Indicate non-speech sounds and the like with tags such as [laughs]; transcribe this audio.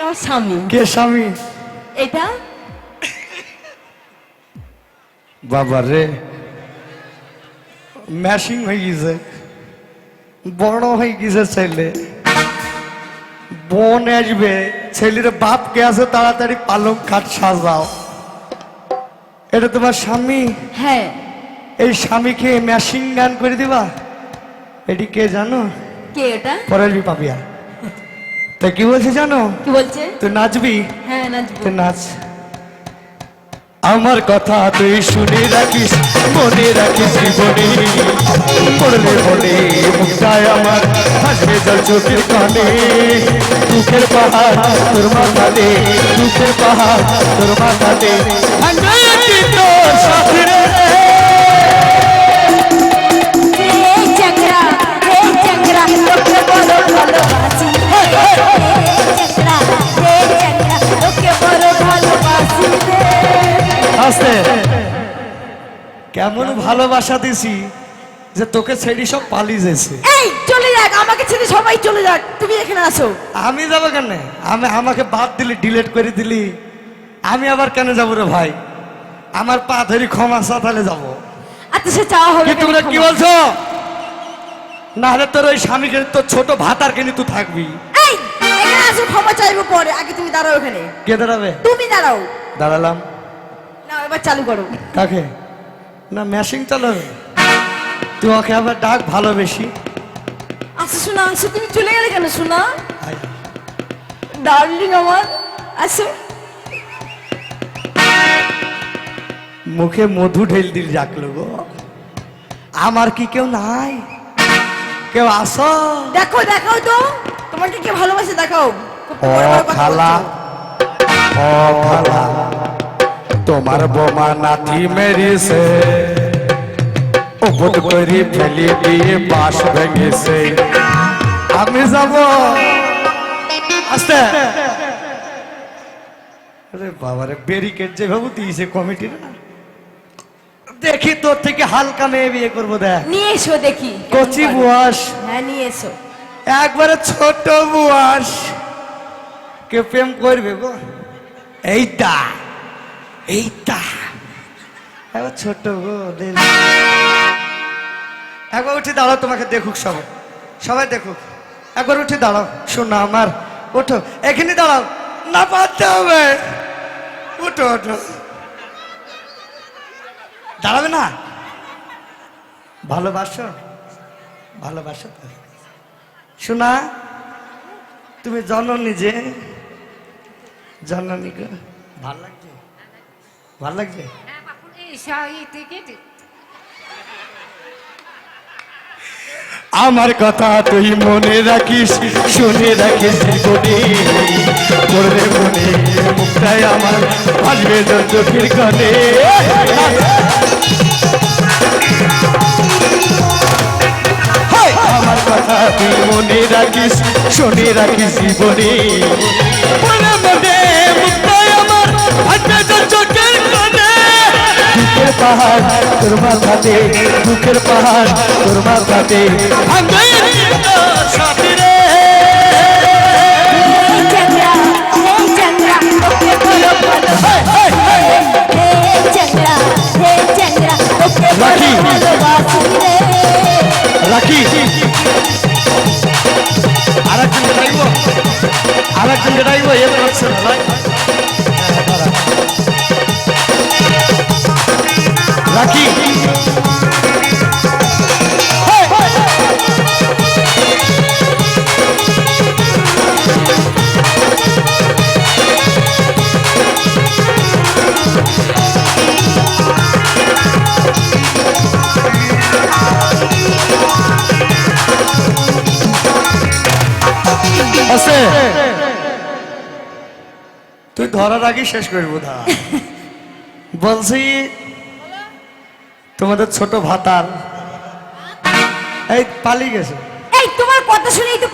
আমার স্বামী। কে স্বামী? এটা? বাবা রে। ম্যাশিং হয়ে গেছে। বড় হয়ে গেছে ছেলে। বোন আসবে। ছেলের বাপ কে আছে তাড়াতাড়ি পালং খাট সাজাও। এটা তোমার স্বামী? হ্যাঁ। এই স্বামীকে ম্যাশিং গান করে দিবা? এটি কে জানো? কে এটা? পরের পাপিয়া। তা কি বলছে জানো? কি বলছে? তুই নাচবি? হ্যাঁ নাচবো। তুই নাচ। আমার কথা তুই শুনে রাখিস মনে রাখিস জীবনে। পড়লে মনে মুক্তায় আমার হাসবে জল চোখের কানে। দুঃখের পাহাড় তোর মাথাতে দুঃখের পাহাড় তোর মাথাতে। তোর সাথে আস্তে। কেমন ভালোবাসা দিছি যে তোকে ছেড়ি সব পালিয়ে যেছে এই চলে যাক আমাকে ছেড়ে সবাই চলে যাক। তুমি এখানে আসো আমি যাব কেন আমি আমাকে বাদ দিলি ডিলেট করে দিলি। আমি আবার কেন যাব রে ভাই? আমার পা ধরি ক্ষমা চা তাহলে যাব। আচ্ছা সে চাওয়া হবে তোমরা কি বলছো? না হলে তোর ওই স্বামীকে তোর ছোট ভাতার কিনে তুই থাকবি। এই এখানে আসো ক্ষমা চাইব পরে। আগে তুমি দাঁড়াও এখানে। কে দাঁড়াবে? তুমি দাঁড়াও। দাঁড়ালাম। না এবার চালু করো। কাকে? না চালাবে ওকে আবার ডাক ভালোবেসি। আচ্ছা শোনা আসো তুমি চলে গেলে কেন শোনা ডার্লিং আমার আসো মুখে মধু ঢেল দিল ডাকলো গো। আমার কি কেউ নাই? কেউ আসো দেখো দেখাও তো। তোমাকে কে ভালোবাসে দেখাও। খালা। ও খালা। তোমার বোমা নাতি মেরি সে উপদ করে ফেলি দিয়ে বাস ভেঙেছে। আমি যাব। আস্তে। আরে বাবারে ব্যারিকেড দিয়েছে কমিটির দেখি তোর থেকে হালকা মেয়ে বিয়ে করব দেখ। নিয়ে এসো দেখি। কচি বুয়াস। হ্যাঁ নিয়ে এসো। একবারে ছোট বুয়াস। কে প্রেম করবে গো? এইটা। এইটা। একবার ছোট। একবার উঠে দাঁড়াও, তোমাকে দেখুক সবাই সবাই দেখুক। একবার উঠে দাঁড়াও, শোনো আমার। ওঠো, এখানে দাঁড়াও। না পারতে হবে। উঠো ওঠো। দাঁড়াবে না? ভালোবাসো? ভালোবাসো তো। শোনা, তুমি জননী যে। জননী ভালো লাগছে? ভালো লাগছে? আমার কথা তুই মনে রাখিস শুনে রাখিস জীবনে। করবে মনে মুখটাই আমার আসবে চোখের কনে। হায়! আমার কথা তুই মনে রাখিস শুনে রাখিস জীবনে। ভালোবাসি হে চ্যাংড়া হে চ্যাংড়া তোকে বড় রাখি। ভালোবাসি রে রাখি আরেকজনকে ডাইব আরেকজনকে ডাইব এ রাখি। আছে। তুই ধরার আগে শেষ করব দা [laughs] বলছি তোমাদের ছোট ভাতার। এই পালিয়ে গেছে। এই তোমার কথা শুনেই তো